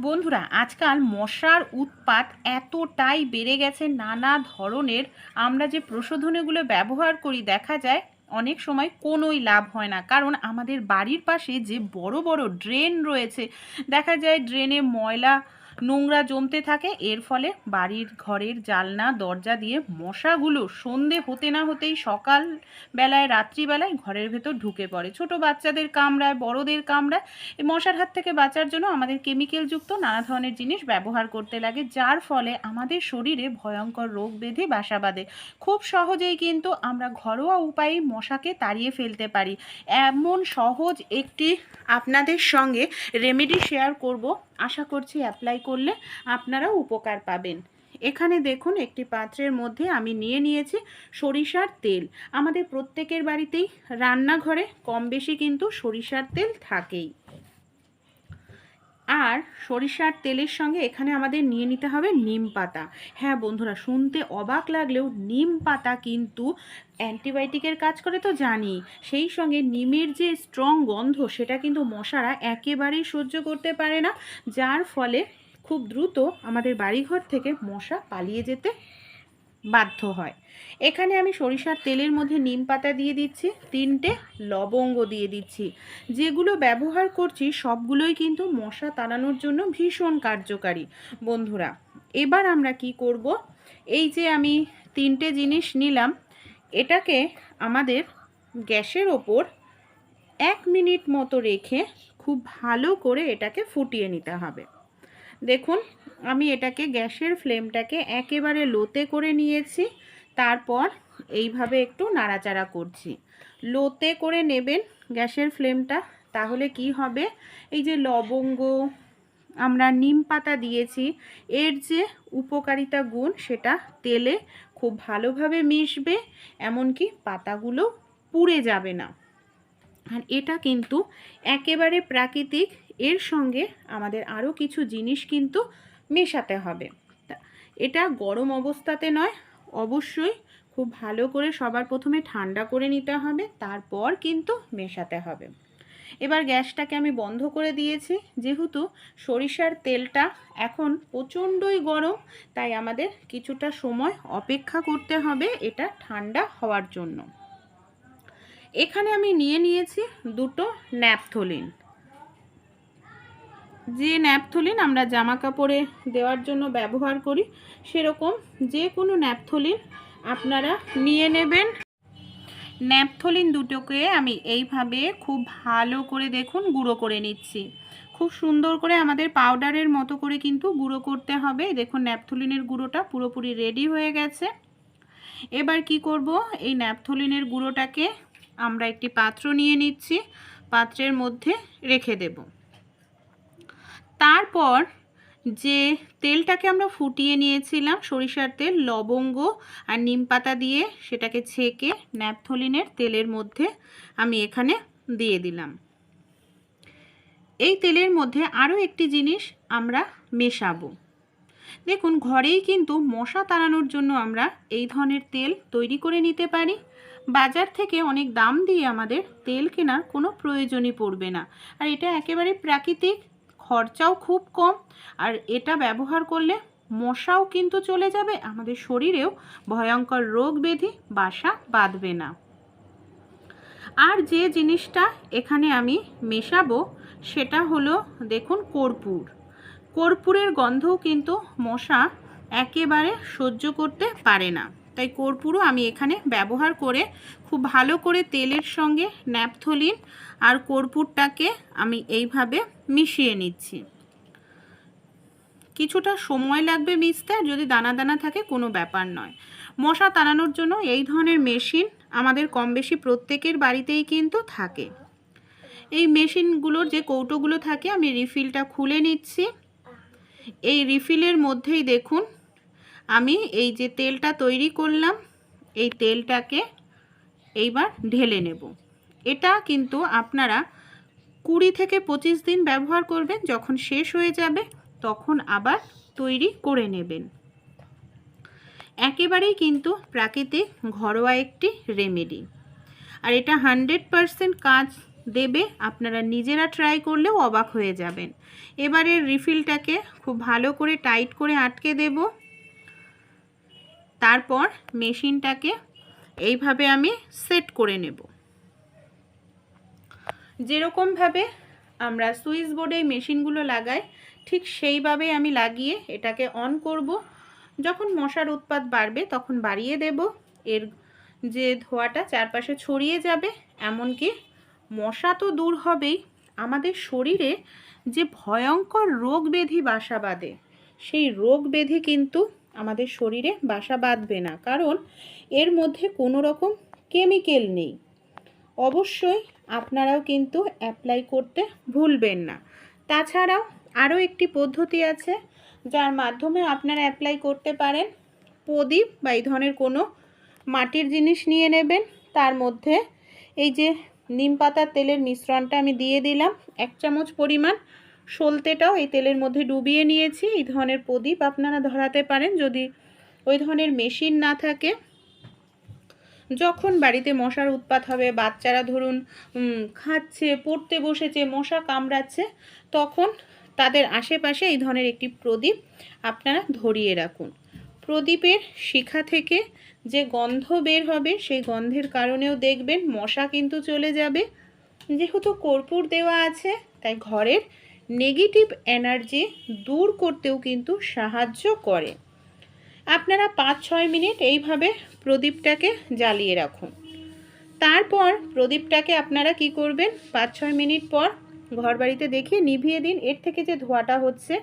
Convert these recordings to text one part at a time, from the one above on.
বন্ধুরা, আজকাল মশার উৎপাত এতটাই বেড়ে গেছে নানা ধরনের। আমরা যে প্রশোধনীগুলো ব্যবহার করি, দেখা যায় অনেক সময় কোনোই লাভ হয় না। কারণ আমাদের বাড়ির পাশে যে বড় বড় ড্রেন রয়েছে, দেখা যায় ড্রেনে ময়লা নোংরা জমতে থাকে। এর ফলে বাড়ির ঘরের জালনা, দরজা দিয়ে মশাগুলো সন্ধে হতে না হতেই সকাল বেলায় রাত্রিবেলায় ঘরের ভেতর ঢুকে পড়ে। ছোট বাচ্চাদের কামড়ায়, বড়দের কামড়ায়। মশার হাত থেকে বাঁচার জন্য আমাদের কেমিক্যালযুক্ত নানা ধরনের জিনিস ব্যবহার করতে লাগে, যার ফলে আমাদের শরীরে ভয়ঙ্কর রোগ বেঁধে বাসা বাঁধে। খুব সহজেই কিন্তু আমরা ঘরোয়া উপায়ে মশাকে তাড়িয়ে ফেলতে পারি। এমন সহজ একটি আপনাদের সঙ্গে রেমেডি শেয়ার করব। আশা করছি অ্যাপ্লাই করলে আপনারা উপকার পাবেন। এখানে দেখুন, একটি পাত্রের মধ্যে আমি নিয়ে নিয়েছি সরিষার তেল। আমাদের প্রত্যেকের বাড়িতেই রান্নাঘরে কম বেশি কিন্তু সরিষার তেল থাকেই। আর সরিষার তেলের সঙ্গে এখানে আমাদের নিয়ে নিতে হবে নিম পাতা। হ্যাঁ বন্ধুরা, শুনতে অবাক লাগলেও নিম পাতা কিন্তু অ্যান্টিবায়োটিকের কাজ করে তো জানি। সেই সঙ্গে নিমের যে স্ট্রং গন্ধ, সেটা কিন্তু মশারা একেবারেই সহ্য করতে পারে না। যার ফলে খুব দ্রুত আমাদের বাড়িঘর থেকে মশা পালিয়ে যেতে বাধ্য হয়। এখানে আমি সরিষার তেলের মধ্যে নিম পাতা দিয়ে দিচ্ছি, তিনটে লবঙ্গ দিয়ে দিচ্ছি। যেগুলো ব্যবহার করছি, সবগুলোই কিন্তু মশা তাড়ানোর জন্য ভীষণ কার্যকারী। বন্ধুরা, এবার আমরা কি করব? এই যে আমি তিনটে জিনিস নিলাম, এটাকে আমাদের গ্যাসের ওপর এক মিনিট মতো রেখে খুব ভালো করে এটাকে ফুটিয়ে নিতে হবে। দেখুন, আমি এটাকে গ্যাসের ফ্লেমটাকে একেবারে লোতে করে নিয়েছি, তারপর এইভাবে একটু নাড়াচাড়া করছি। লোতে করে নেবেন গ্যাসের ফ্লেমটা, তাহলে কি হবে? এই যে লবঙ্গ, আমরা নিম পাতা দিয়েছি, এর যে উপকারিতা গুণ, সেটা তেলে খুব ভালোভাবে মিশবে, এমনকি পাতাগুলো পুড়ে যাবে না। আর এটা কিন্তু একেবারে প্রাকৃতিক, এর সঙ্গে আমাদের আরও কিছু জিনিস কিন্তু মেশাতে হবে। এটা গরম অবস্থাতে নয়, অবশ্যই খুব ভালো করে সবার প্রথমে ঠান্ডা করে নিতে হবে, তারপর কিন্তু মেশাতে হবে। এবার গ্যাসটাকে আমি বন্ধ করে দিয়েছি, যেহেতু সরিষার তেলটা এখন প্রচণ্ডই গরম, তাই আমাদের কিছুটা সময় অপেক্ষা করতে হবে এটা ঠান্ডা হওয়ার জন্য। এখানে আমি নিয়ে নিয়েছি দুটো ন্যাপথলিন। যে ন্যাপথলিন আমরা জামা কাপড়ে দেওয়ার জন্য ব্যবহার করি, সেরকম যে কোনো ন্যাপথলিন আপনারা নিয়ে নেবেন। ন্যাপথলিন দুটোকে আমি এইভাবে খুব ভালো করে দেখুন, গুঁড়ো করে নিচ্ছি। খুব সুন্দর করে আমাদের পাউডারের মতো করে কিন্তু গুঁড়ো করতে হবে। দেখুন, ন্যাপথলিনের গুঁড়োটা পুরোপুরি রেডি হয়ে গেছে। এবার কি করব? এই ন্যাপথলিনের গুঁড়োটাকে আমরা একটি পাত্র নিয়ে নিচ্ছি, পাত্রের মধ্যে রেখে দেব। তারপর যে তেলটাকে আমরা ফুটিয়ে নিয়েছিলাম, সরিষার তেল, লবঙ্গ আর নিম পাতা দিয়ে সেটাকে ছেঁকে ন্যাপথলিনের তেলের মধ্যে আমি এখানে দিয়ে দিলাম। এই তেলের মধ্যে আরও একটি জিনিস আমরা মেশাবো। দেখুন, ঘরেই কিন্তু মশা তাড়ানোর জন্য আমরা এই ধরনের তেল তৈরি করে নিতে পারি। বাজার থেকে অনেক দাম দিয়ে আমাদের তেল কেনার কোনো প্রয়োজনই পড়বে না। আর এটা একেবারে প্রাকৃতিক, খরচাও খুব কম। আর এটা ব্যবহার করলে মশাও কিন্তু চলে যাবে, আমাদের শরীরেও ভয়ঙ্কর রোগ ব্যাধি বাসা বাঁধবে না। আর যে জিনিসটা এখানে আমি মেশাবো, সেটা হলো দেখুন কর্পূর। কর্পূরের গন্ধও কিন্তু মশা একেবারে সহ্য করতে পারে না। তাই কর্পূরও আমি এখানে ব্যবহার করে খুব ভালো করে তেলের সঙ্গে ন্যাপথলিন আর কর্পূরটাকে আমি এইভাবে মিশিয়ে নিচ্ছি। কিছুটা সময় লাগবে মিশতে যদি দানা দানা থাকে, কোনো ব্যাপার নয়। মশা তাড়ানোর জন্য এই ধরনের মেশিন আমাদের কম বেশি প্রত্যেকের বাড়িতেই কিন্তু থাকে। এই মেশিনগুলোর যে কৌটোগুলো থাকে, আমি রিফিলটা খুলে নিচ্ছি। এই রিফিলের মধ্যেই দেখুন আমি এই যে তেলটা তৈরি করলাম, এই তেলটাকে এইবার ঢেলে নেব। এটা কিন্তু আপনারা কুড়ি থেকে পঁচিশ দিন ব্যবহার করবেন, যখন শেষ হয়ে যাবে তখন আবার তৈরি করে নেবেন। একেবারেই কিন্তু প্রাকৃতিক ঘরোয়া একটি রেমেডি। আর এটা হান্ড্রেড পারসেন্ট কাজ দেবে, আপনারা নিজেরা ট্রাই করলেও অবাক হয়ে যাবেন। এবারের রিফিলটাকে খুব ভালো করে টাইট করে আটকে দেব। তারপর মেশিনটাকে এইভাবে আমি সেট করে নেব। যেরকমভাবে আমরা সুইচ বোর্ডে মেশিনগুলো লাগাই, ঠিক সেইভাবে আমি লাগিয়ে এটাকে অন করব। যখন মশার উৎপাত বাড়বে তখন বাড়িয়ে দেব। এর যে ধোঁয়াটা চারপাশে ছড়িয়ে যাবে, এমনকি মশা তো দূর হবেই। আমাদের শরীরে যে ভয়ঙ্কর রোগ ব্যাধি বাসা বাঁধে, সেই রোগ ব্যাধি কিন্তু আমাদের শরীরে বাসা বাঁধবে না। কারণ এর মধ্যে কোনো রকম কেমিক্যাল নেই। অবশ্যই আপনারাও কিন্তু অ্যাপ্লাই করতে ভুলবেন না। তাছাড়াও আরও একটি পদ্ধতি আছে, যার মাধ্যমে আপনারা অ্যাপ্লাই করতে পারেন। প্রদীপ বা এই ধরনের কোনো মাটির জিনিস নিয়ে নেবেন। তার মধ্যে এই যে নিম পাতার তেলের মিশ্রণটা আমি দিয়ে দিলাম, এক চামচ পরিমাণ। সলতেটাও এই তেলের মধ্যে ডুবিয়ে নিয়েছি। এই ধরনের প্রদীপ আপনারা ধরাতে পারেন যদি ওই ধরনের মেশিন না থাকে। যখন বাড়িতে মশার উৎপাত হবে, বাচ্চারা ধরুন খাচ্ছে, পড়তে বসেছে, মশা কামড়াচ্ছে, তখন তাদের আশেপাশে এই ধরনের একটি প্রদীপ আপনারা ধরিয়ে রাখুন। প্রদীপের শিখা থেকে যে গন্ধ বের হবে, সেই গন্ধের কারণেও দেখবেন মশা কিন্তু চলে যাবে। যেহেতু কর্পূর দেওয়া আছে, তাই ঘরের নেগেটিভ এনার্জি দূর করতেও কিন্তু সাহায্য করে। আপনারা পাঁচ ছয় মিনিট এইভাবে প্রদীপটাকে জ্বালিয়ে রাখুন। তারপর প্রদীপটাকে আপনারা কি করবেন? পাঁচ ছয় মিনিট পর ঘর বাড়িতে দেখিয়ে নিভিয়ে দিন। এর থেকে যে ধোঁয়াটা হচ্ছে,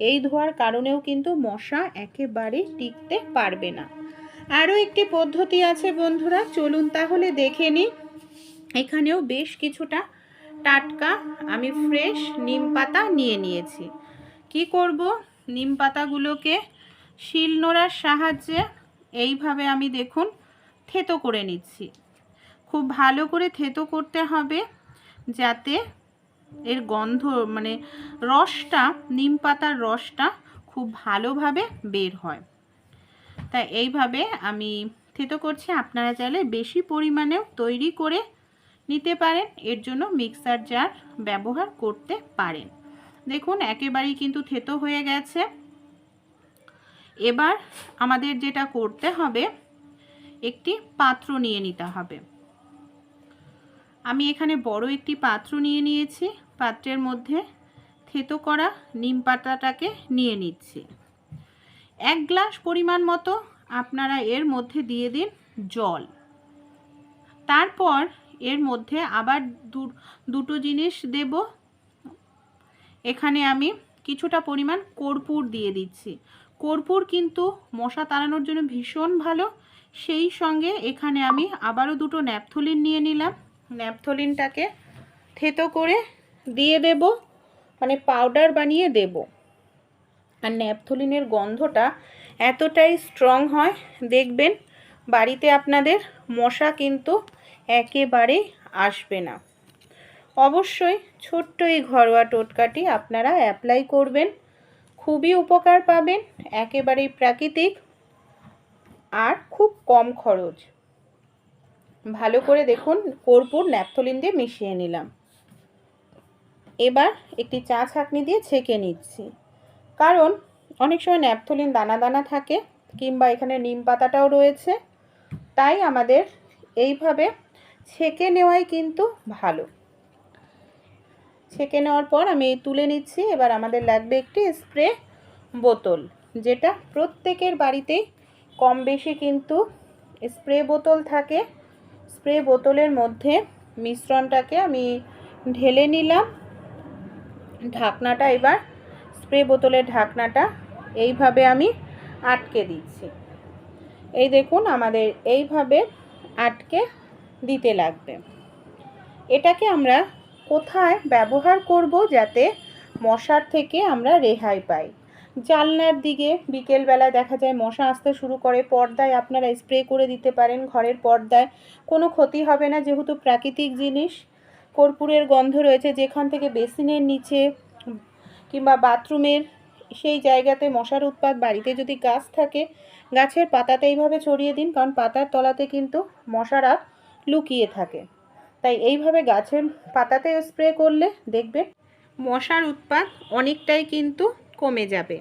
এই ধোঁয়ার কারণেও কিন্তু মশা একেবারে টিকতে পারবে না। আরও একটি পদ্ধতি আছে বন্ধুরা, চলুন তাহলে দেখে নিই। এখানেও বেশ কিছুটা টাটকা, আমি ফ্রেশ নিম পাতা নিয়ে নিয়েছি। কি করব? নিম পাতাগুলোকে শিলনোড়ার সাহায্যে এইভাবে আমি দেখুন থেতো করে নিচ্ছি। খুব ভালো করে থেতো করতে হবে যাতে এর গন্ধ মানে রসটা, নিম পাতার রসটা খুব ভালোভাবে বের হয়। তাই এইভাবে আমি থেতো করছি। আপনারা চাইলে বেশি পরিমাণেও তৈরি করে নিতে পারেন, এর জন্য মিক্সার জার ব্যবহার করতে পারেন। দেখুন, একেবারেই কিন্তু থেতো হয়ে গেছে। এবার আমাদের যেটা করতে হবে, একটি পাত্র নিয়ে নিতে হবে। আমি এখানে বড় একটি পাত্র নিয়ে নিয়েছি। পাত্রের মধ্যে থেতো করা নিম পাতাটাকে নিয়ে নিচ্ছি। এক গ্লাস পরিমাণ মতো আপনারা এর মধ্যে দিয়ে দিন জল। তারপর এর মধ্যে আবার দুটো জিনিস দেব। এখানে আমি কিছুটা পরিমাণ কর্পূর দিয়ে দিচ্ছি। কর্পূর কিন্তু মশা তাড়ানোর জন্য ভীষণ ভালো। সেই সঙ্গে এখানে আমি আবারও দুটো ন্যাপথলিন নিয়ে নিলাম। ন্যাপথলিনটাকে থেতো করে দিয়ে দেব মানে পাউডার বানিয়ে দেব। আর ন্যাপথলিনের গন্ধটা এতটাই স্ট্রং হয়, দেখবেন বাড়িতে আপনাদের মশা কিন্তু একেবারেই আসবে না। অবশ্যই ছোট্ট এই ঘরোয়া টোটকাটি আপনারা অ্যাপ্লাই করবেন, খুবই উপকার পাবেন, একেবারেই প্রাকৃতিক আর খুব কম খরচ। ভালো করে দেখুন, কর্পূর ন্যাপথলিন দিয়ে মিশিয়ে নিলাম। এবার একটি চা ছাঁকনি দিয়ে ছেঁকে নিচ্ছি। কারণ অনেক সময় ন্যাপথলিন দানা দানা থাকে কিংবা এখানে নিম পাতাটাও রয়েছে। তাই আমাদের এইভাবে ছেঁকে নেওয়াই কিন্তু ভালো। ছেঁকে নেওয়ার পর আমি তুলে নিচ্ছি, এবার আমাদের লাগবে একটি স্প্রে বোতল, যেটা প্রত্যেকের বাড়িতেই কম বেশি কিন্তু স্প্রে বোতল থাকে। স্প্রে বোতলের মধ্যে মিশ্রণটাকে আমি ঢেলে নিলাম। ঢাকনাটা এবার, স্প্রে বোতলের ঢাকনাটা এইভাবে আমি আটকে দিচ্ছি। এই দেখুন, আমাদের এইভাবে আটকে দিতে লাগবে। এটাকে আমরা কোথায় ব্যবহার করব যাতে মশার থেকে আমরা রেহাই পাই? জানলার দিকে বিকেলবেলা দেখা যায় মশা আসতে শুরু করে, পর্দায় আপনারা স্প্রে করে দিতে পারেন, ঘরের পর্দায়। কোনো ক্ষতি হবে না, যেহেতু প্রাকৃতিক জিনিস। কর্পূরের গন্ধ রয়েছে, যেখান থেকে বেসিনের নিচে কিংবা বাথরুমের সেই জায়গাতে মশার উৎপাত, বাড়িতে যদি গাছ থাকে, গাছের পাতাতে এইভাবে ছড়িয়ে দিন, কারণ পাতার তলাতে কিন্তু মশারা লুকিয়ে থাকে। তাই এইভাবে গাছের পাতাতে স্প্রে করলে দেখবে মশার উৎপাত অনেকটাই কিন্তু কমে যাবে।